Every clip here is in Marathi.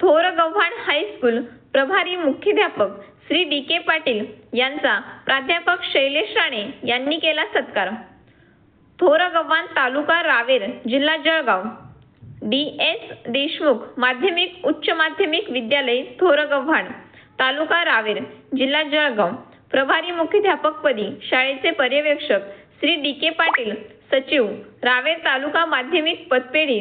थोर गव्हाण हायस्कूल प्रभारी मुख्याध्यापक श्री डी के पाटील यांचा प्राध्यापक शैलेश राणे यांनी केला सत्कार. थोर गव्हाण तालुका रावेर जिल्हा जळगाव. डी एस देशमुख माध्यमिक उच्च माध्यमिक विद्यालय थोर गव्हाण तालुका रावेर जिल्हा जळगाव. प्रभारी मुख्याध्यापकपदी शाळेचे पर्यवेक्षक श्री डी के पाटील सचिव रावेर तालुका माध्यमिक पतपेढी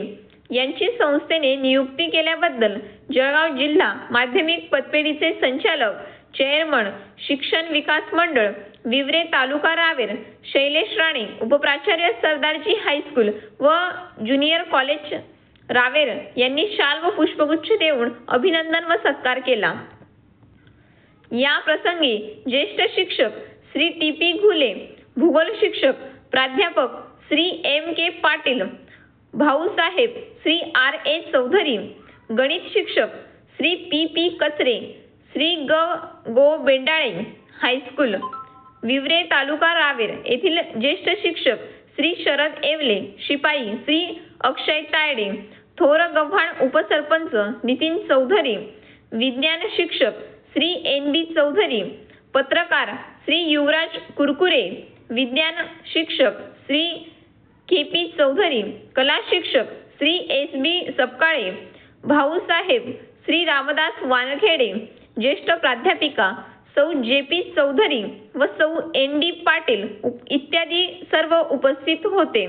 यांची संस्थेने नियुक्ती केल्याबद्दल जळगाव जिल्हा माध्यमिक पतपेढीचे संचालक चेअरमन शिक्षण विकास मंडळ विवरे तालुका रावेर शैलेश राणे उपप्राचार्य सरदारजी हायस्कूल व ज्युनियर कॉलेज रावेर यांनी शाल व पुष्पगुच्छ देऊन अभिनंदन व सत्कार केला. या प्रसंगी ज्येष्ठ शिक्षक श्री टी पी घुले भूगोल शिक्षक प्राध्यापक Shri M K Patil Bhausaheb Shri R A Chaudhari गणित शिक्षक श्री पी पी कचरे श्री ग गो बेंडाळे हायस्कूल विवरे तालुका रावेर येथील ज्येष्ठ शिक्षक श्री शरद येवले शिपाई श्री अक्षय तायडे थोर गव्हाण उपसरपंच नितीन चौधरी विज्ञान शिक्षक श्री एन बी चौधरी पत्रकार श्री युवराज कुरकुरे विज्ञान शिक्षक श्री के पी चौधरी कला शिक्षक श्री एस बी सपकाळे भाऊसाहेब श्री रामदास वानखेडे ज्येष्ठ प्राध्यापिका सौ जे पी चौधरी व सौ एन डी पाटील इत्यादी सर्व उपस्थित होते.